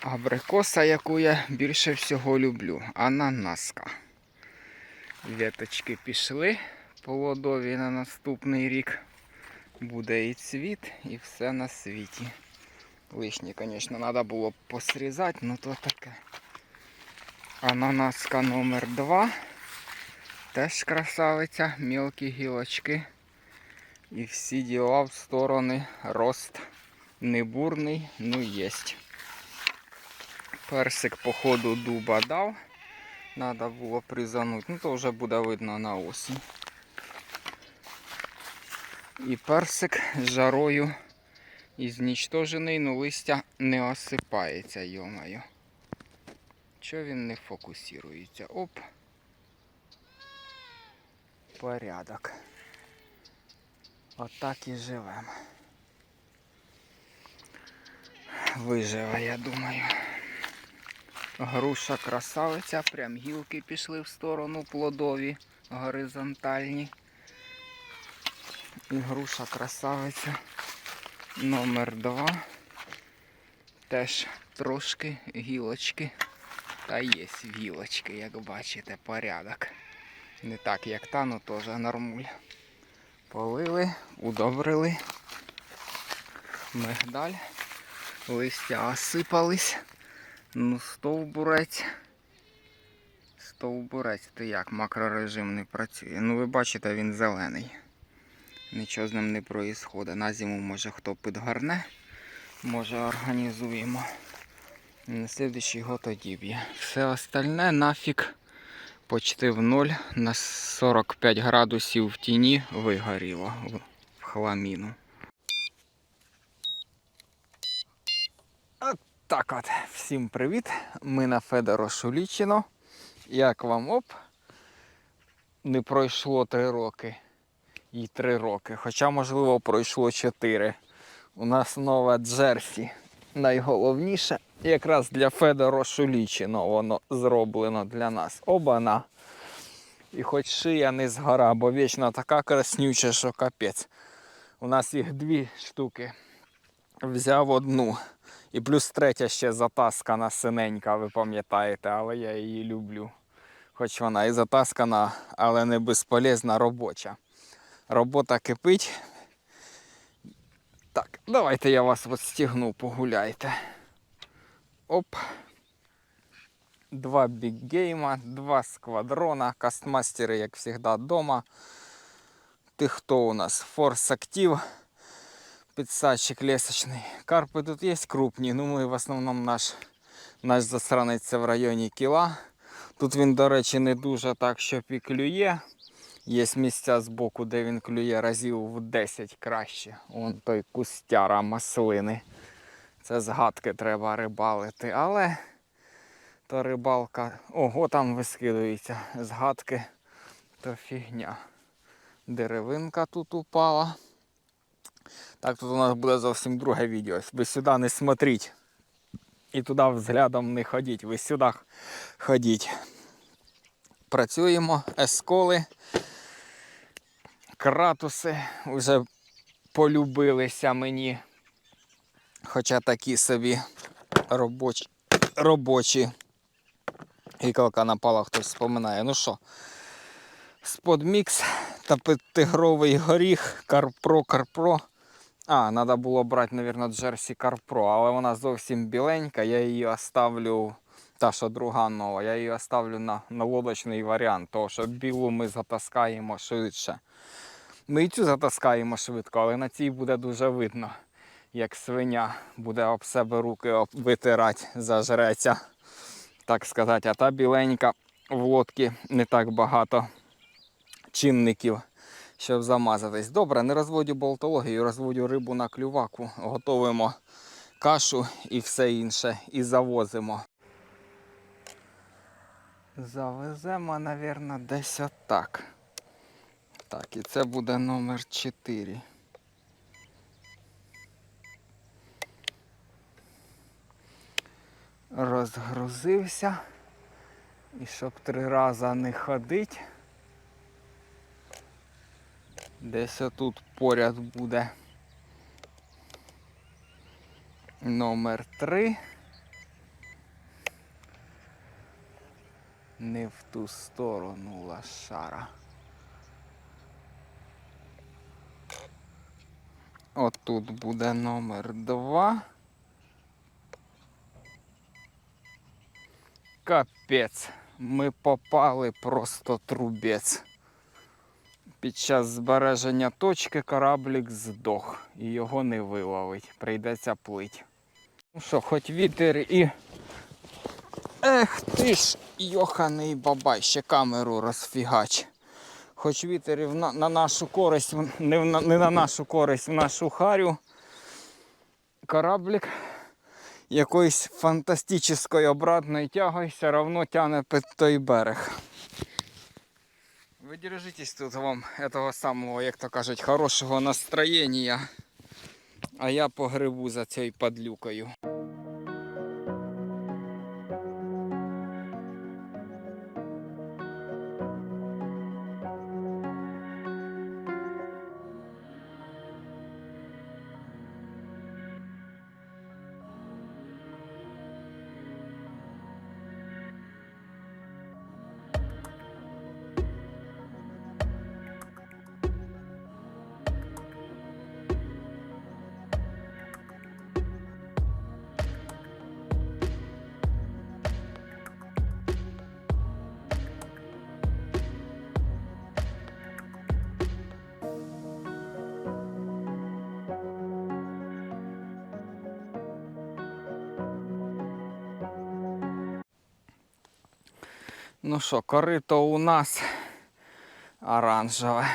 Абрикоса, яку я більше всього люблю. Ананаска. Віточки пішли плодові на наступний рік. Буде і цвіт, і все на світі. Лишні, звісно, треба було посрізати, ну то таке. Ананаска номер 2 Теж красавиця, мілкі гілочки. І всі діла в сторони рост не бурний, ну єсть. Персик по ходу дуба дав. Надо було призануть. Ну то вже буде видно на осінь. І персик з жарою і знічтожений, ну листя не осипається, йомаю. Чого він не фокусується? Оп. Порядок. Отак і живемо. Виживе, я думаю. Груша красавиця, прям гілки пішли в сторону плодові, горизонтальні. І груша красавиця номер 2 Теж трошки гілочки. Та є гілочки, як бачите, порядок. Не так, як та, ну теж нормуль. Полили, удобрили. Мигдаль. Листя осипались. Ну, стовбурець. Стовбурець, то як макрорежим не працює. Ну ви бачите, він зелений. Нічого з ним не проїсходить. На зиму може хто підгарне. Може організуємо. На слідчий год одіб'є. Все остальне нафіг почти в ноль на 45 градусів в тіні вигоріло в хламіну. От так от. Всім привіт. Ми на Федоро Шулічино. Як вам оп? Не пройшло 3 роки і 3 роки. Хоча, можливо, пройшло 4. У нас нове Джерсі. Найголовніше якраз для Федоро Шулічино воно зроблено для нас. Обана. І хоч шия не згора, бо вічно така краснюча, що капець. У нас їх дві штуки. Взяв одну. І плюс третя ще затаскана синенька, ви пам'ятаєте, але я її люблю. Хоч вона і затаскана, але не безполезна робоча. Робота кипить. Так, давайте я вас от стігну, погуляйте. Оп. Два біггейма, два сквадрона, кастмастери, як завжди, вдома. Ти хто у нас? Форс Актив, підсадчик лесочний. Карпи тут є крупні, ну ми в основному наш, наш засранець в районі кіла. Тут він, до речі, не дуже так, щоб і клює. Є місця з боку, де він клює разів в 10 краще. Вон той кустяра маслини. Це згадки треба рибалити. Але то рибалка. Ого, там вискидується згадки, то фігня. Деревинка тут упала. Так, тут у нас буде зовсім друге відео. Ви сюди не смотріть. І туди взглядом не ходіть. Ви сюди ходіть. Працюємо, есколи, кратуси вже полюбилися мені. Хоча такі собі робочі. робочі. Гікалка напала, хтось споминає. Ну що, сподмікс та тигровий горіх, Карпро, Карпро. А, треба було брати, мабуть, Джерсі Карпро, але вона зовсім біленька, я її оставлю, та що друга нова, я її оставлю на, на лодочний варіант, того що білу ми затаскаємо швидше. Ми і цю затаскаємо швидко, але на цій буде дуже видно, як свиня буде об себе руки витирати, зажреться, так сказати. А та біленька в лодці не так багато чинників, щоб замазатись. Добре, не розводю болтологію, розводю рибу на клюваку, готуємо кашу і все інше, і завозимо. Завеземо, мабуть, десь отак. Так, і це буде номер 4. Розгрузився. І щоб три рази не ходить. Десь тут поряд буде номер 3. Не в ту сторону лашара. Отут буде номер 2. Капець. Ми попали просто трубець. Під час збереження точки кораблік здох і його не виловить. Прийдеться плить. Ну що, хоч вітер і. Ех ти ж, йоханий бабай, ще камеру розфігач. Хоч вітер і на, на нашу користь, не, в, не на нашу користь, в нашу харю. Кораблік якоюсь фантастичною обратною тягою все одно тягне під той берег. Ви держитесь тут вам этого самого, як то кажуть, хорошого настроєння. А я погребу за цією падлюкою. Ну що, корито у нас оранжеве.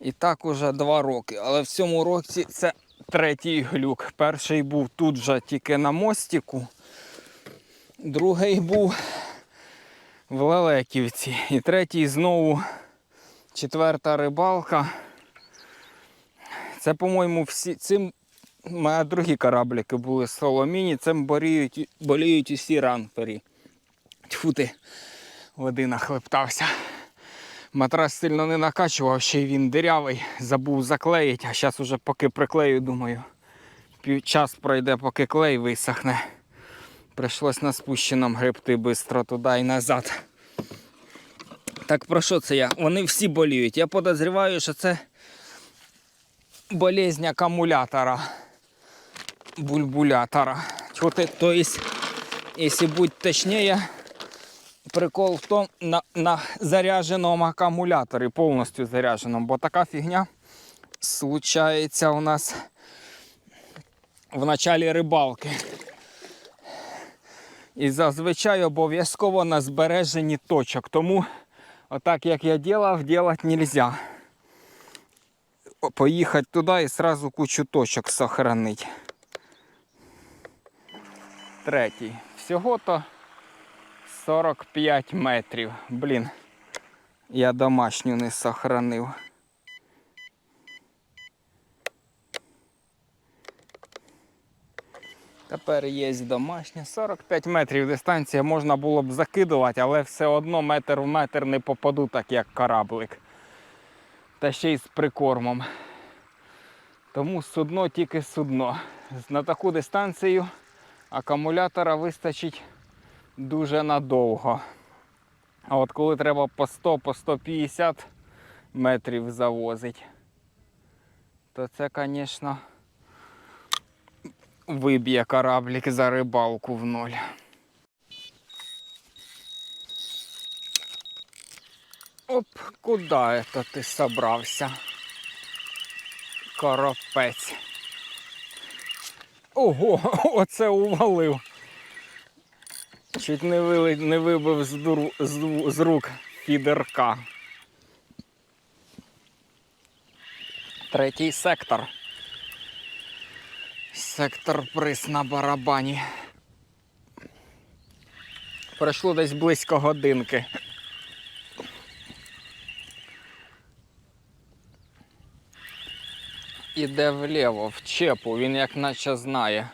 І так уже два роки. Але в цьому році це третій глюк. Перший був тут же тільки на мостику. Другий був в Лелеківці. І третій знову четверта рибалка. Це, по-моєму, всі цим у мене другі кораблики були соломіні, цим боліють, боліють усі ранпері. Тьфу ти, води нахлептався. Матрас сильно не накачував, ще й він дирявий, забув заклеїти, а зараз уже поки приклею, думаю, час пройде, поки клей висохне. Прийшлось на спущеному гребти швидко туди і назад. Так про що це я? Вони всі боліють. Я подозріваю, що це болезнь акумулятора. Бульбулятора. Чого ти, то есть, якщо бути точніше, прикол в тому на, на зарядженому акумуляторі, повністю зарядженому, бо така фігня случається у нас в началі рибалки. І зазвичай обов'язково на збереженні точок. Тому отак як я ділав, делать нельзя. Поїхати туди і сразу кучу точок сохранить. Третій. Всього-то 45 метрів. Блін, я домашню не сохранив. Тепер є домашня. 45 метрів дистанція можна було б закидувати, але все одно метр в метр не попаду, так як кораблик. Та ще й з прикормом. Тому судно тільки судно. На таку дистанцію акумулятора вистачить дуже надовго. А от коли треба по 100, по 150 метрів завозить, то це, звісно, виб'є кораблік за рибалку в ноль. Оп, куди это ти собрався? Коропець. Ого, оце увалив. Чуть не, вили, не вибив з, дуру, з, з рук фідерка. Третій сектор. Сектор приз на барабані. Пройшло десь близько годинки. Іде вліво, в чепу, він як наче знає,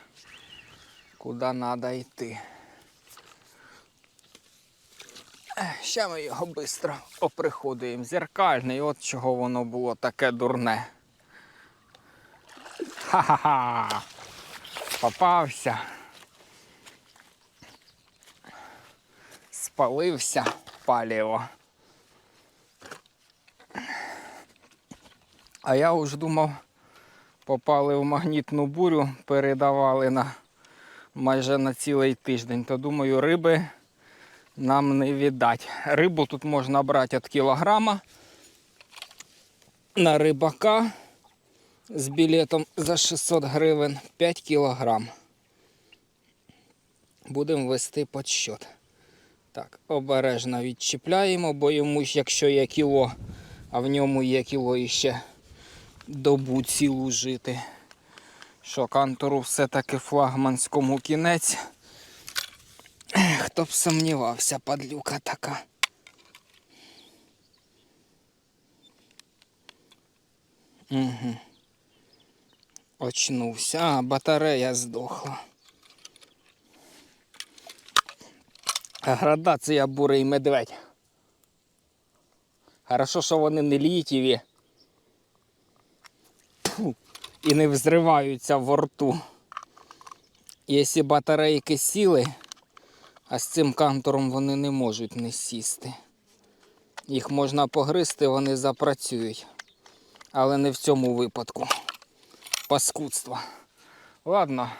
куди треба йти. Ще ми його швидко оприходуємо. Зеркальний, от чого воно було таке дурне. Ха-ха-ха! Попався. спалився паліво. А я уж думав, попали в магнітну бурю, передавали на майже на цілий тиждень. То думаю, риби нам не віддать. Рибу тут можна брати від кілограма на рибака з білетом за 600 гривень 5 кілограм. Будемо вести підсчет. Так, обережно відчіпляємо, бо йому, якщо є кіло, а в ньому є кіло іще добу цілу жити. Що кантору все-таки флагманському кінець. Хто б сумнівався, падлюка така. Угу. Очнувся. А, батарея здохла. Градація бурий медведь. Хорошо, що вони не літіві. І не взриваються во рту. Якщо батарейки сіли, а з цим кантором вони не можуть не сісти. Їх можна погризти, вони запрацюють. Але не в цьому випадку. Паскудство. Ладно.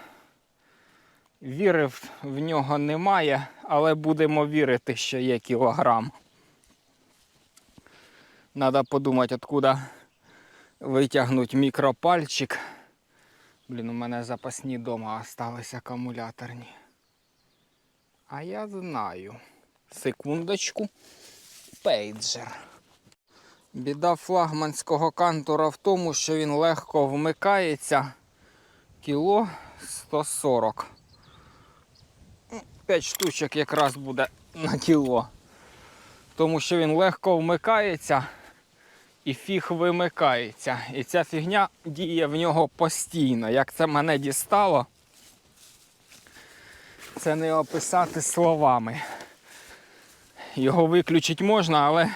Віри в в нього немає, але будемо вірити, що є кілограм. Надо подумати, откуда витягнути мікропальчик. Блін, у мене запасні дома остались акумуляторні. А я знаю. Секундочку. Пейджер. Біда флагманського кантура в тому, що він легко вмикається кіло 140. 5 штучок якраз буде на кіло. Тому що він легко вмикається і фіг вимикається. І ця фігня діє в нього постійно. Як це мене дістало, це не описати словами. Його виключити можна, але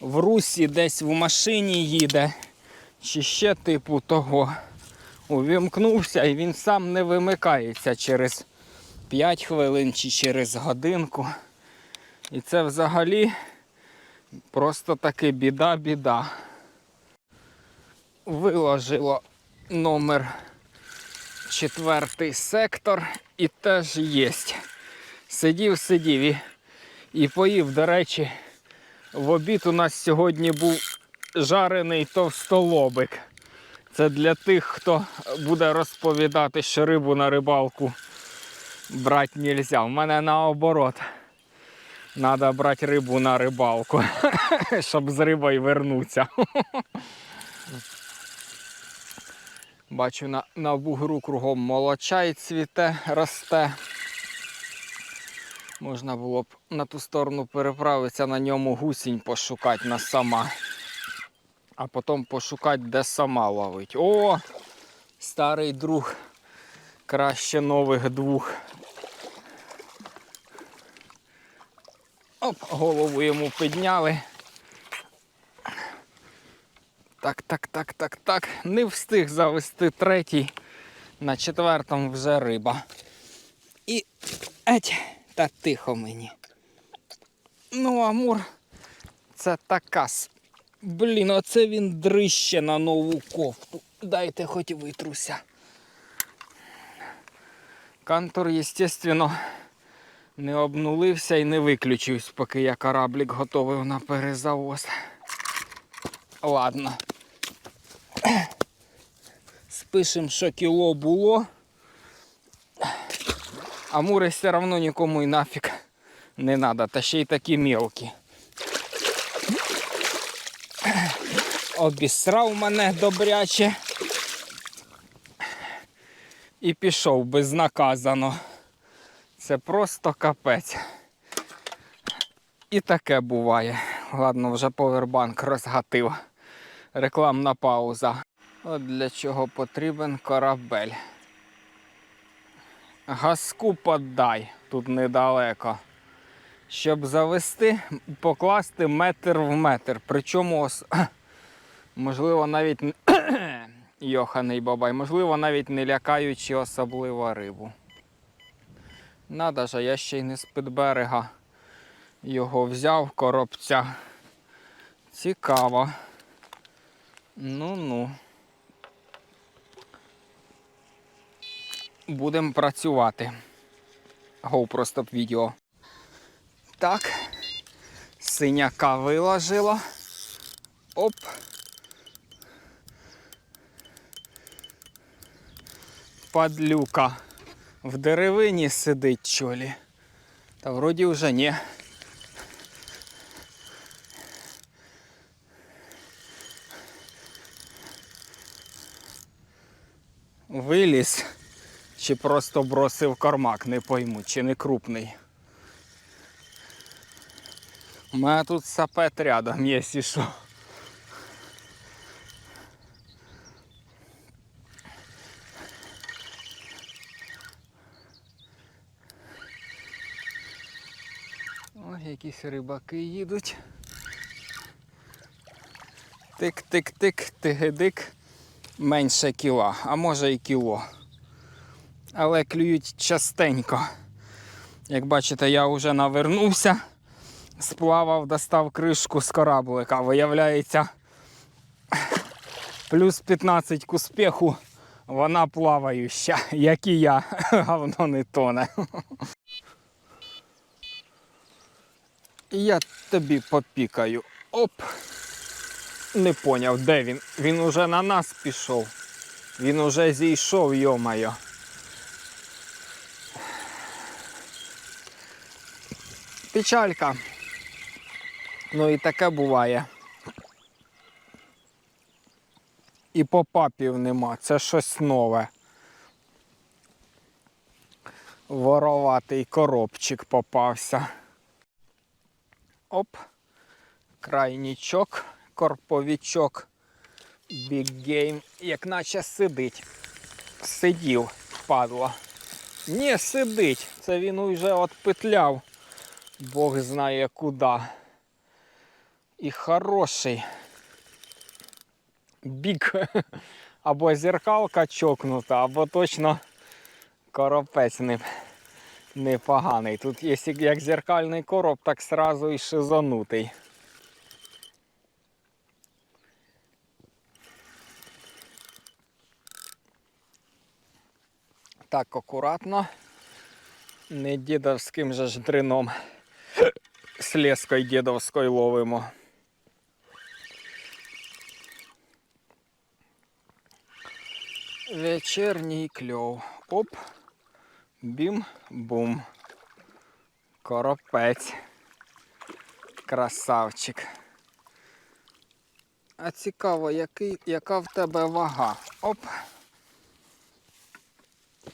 в русі десь в машині їде, чи ще типу того. Увімкнувся і він сам не вимикається через 5 хвилин чи через годинку. І це взагалі просто таки біда-біда. Виложило номер четвертий сектор і теж є. Сидів, сидів і, і поїв, до речі, в обід у нас сьогодні був жарений товстолобик. Це для тих, хто буде розповідати, що рибу на рибалку брати не можна. У мене наоборот. Треба брати рибу на рибалку, щоб з рибою вернутися. Бачу на, на бугру кругом молочай цвіте, росте. Можна було б на ту сторону переправитися, на ньому гусінь пошукати на сама. А потім пошукати, де сама ловить. О! Старий друг. Краще нових двох. Оп, голову йому підняли. Так, так, так, так, так. Не встиг завести третій. На четвертому вже риба. І еть, та тихо мені. Ну, Амур, це така. Блін, оце він дрище на нову кофту. Дайте хоч витруся. Кантор, звісно, не обнулився і не виключився, поки я кораблік готовий на перезавоз. Ладно. Спишем, що кіло було. А мури все одно нікому і нафіг не треба, та ще й такі мелкі. Обісрав мене добряче. І пішов безнаказано. Це просто капець. І таке буває. Ладно, вже повербанк розгатив. Рекламна пауза. От для чого потрібен корабель. Газку подай тут недалеко. Щоб завести, покласти метр в метр. Причому, можливо, навіть йоханий бабай, можливо, навіть не лякаючи особливо рибу. Надо же, я ще й не з-під берега його взяв коробця. Цікаво. Ну-ну. Будемо працювати. GoPro стоп відео. Так. Синяка виложила. Оп. Падлюка. В деревині сидить чолі. Та вроді вже ні. Виліз. Чи просто бросив кармак, не пойму, чи не крупний. У мене тут сапет рядом, якщо що. Ой, якісь рибаки їдуть. Тик-тик-тик, тигидик. Менше кіла, а може і кіло. Але клюють частенько. Як бачите, я вже навернувся, сплавав, достав кришку з кораблика. Виявляється, плюс 15 к успіху, вона плавающа, як і я, говно не тоне. Я тобі попікаю. Оп. Не поняв, де він. Він уже на нас пішов. Він уже зійшов, йомайо. Печалька. Ну і таке буває. І попапів нема, це щось нове. Вороватий коробчик попався. Оп. Крайнічок, корповічок. Big Game, як наче сидить. Сидів, падла. Ні, сидить. Це він уже отпетляв. Бог знає куди. І хороший. Бік. Або зеркалка чокнута, або точно коропець не, непоганий. Тут є як зеркальний короб, так сразу і шизанутий. Так, акуратно. Не дідовським же ж дрином. З лескою дідовською ловимо. Вечірній кльов. Оп. Бім-бум. Коропець. Красавчик. А цікаво, який, яка в тебе вага. Оп.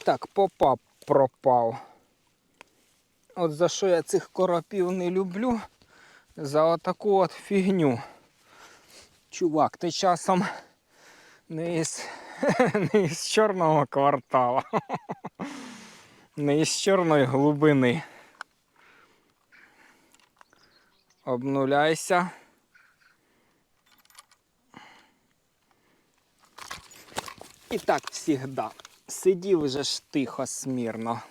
Так, попап пропав. От за що я цих коропів не люблю? За отаку от фігню. Чувак, ти часом не із, не із чорного квартала, не із чорної глибини. Обнуляйся. І так завжди. Сидів вже ж тихо, смірно.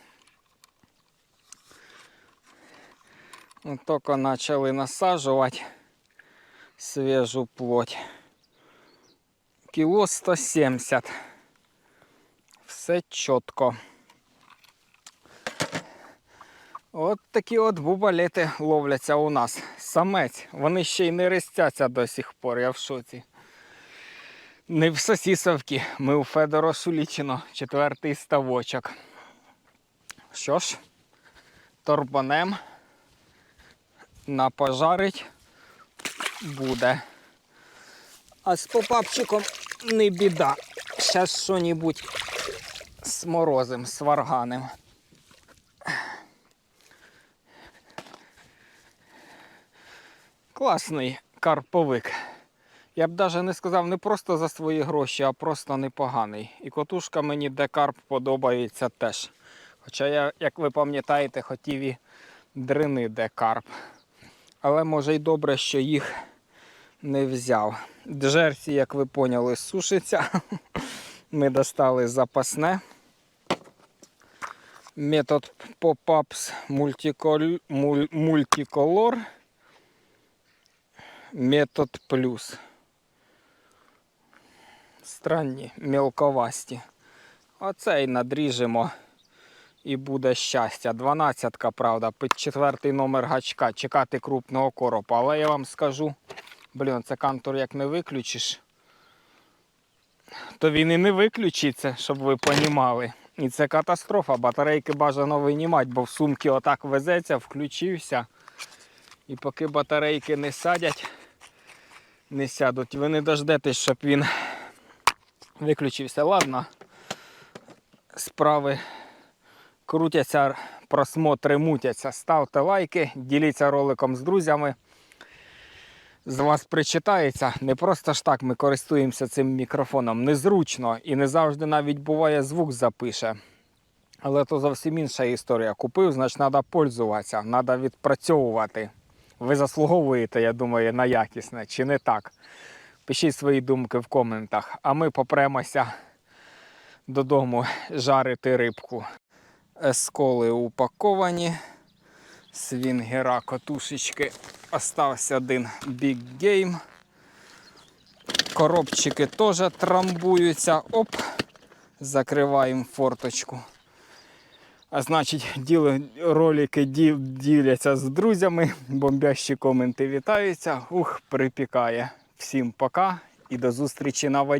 Тільки почали насаджувати свіжу плоть. Кіло 170. Все чітко. От такі от бубалети ловляться у нас. Самець. Вони ще й не рестяться до сих пор, я в шоці. Не в Сосісовці, ми у Федоро Сулічино, четвертий ставочок. Що ж, торбанем на пожарить буде. А з попапчиком не біда. Щас що-небудь з морозом, з варганем. Класний карповик. Я б навіть не сказав не просто за свої гроші, а просто непоганий. І котушка мені декарп подобається теж. Хоча я, як ви пам'ятаєте, хотів і дрини декарп. Але може й добре, що їх не взяв. Джерсі, як ви поняли, сушиться. Ми достали запасне. Метод Pop-Ups Multicolor. Метод плюс. Странні, мілковасті. Оцей надріжемо і буде щастя. Дванадцятка, правда, під четвертий номер гачка. Чекати крупного коропа. Але я вам скажу, блін, це кантор як не виключиш, то він і не виключиться, щоб ви понімали. І це катастрофа. Батарейки бажано винімати, бо в сумки отак везеться, включився. І поки батарейки не садять, не сядуть, ви не дождетесь, щоб він виключився. Ладно, справи крутяться, просмотри мутяться. Ставте лайки, діліться роликом з друзями. З вас причитається. Не просто ж так ми користуємося цим мікрофоном. Незручно і не завжди навіть буває звук запише. Але то зовсім інша історія. Купив, значить треба пользуватися, треба відпрацьовувати. Ви заслуговуєте, я думаю, на якісне, чи не так? Пишіть свої думки в коментах, а ми попремося додому жарити рибку. Есколи упаковані. Свінгера котушечки. Остався один Big Game. Коробчики теж трамбуються. Оп, закриваємо форточку. А значить, діли, ролики діляться з друзями, бомбящі коменти вітаються. Ух, припікає. Всім пока і до зустрічі на воді.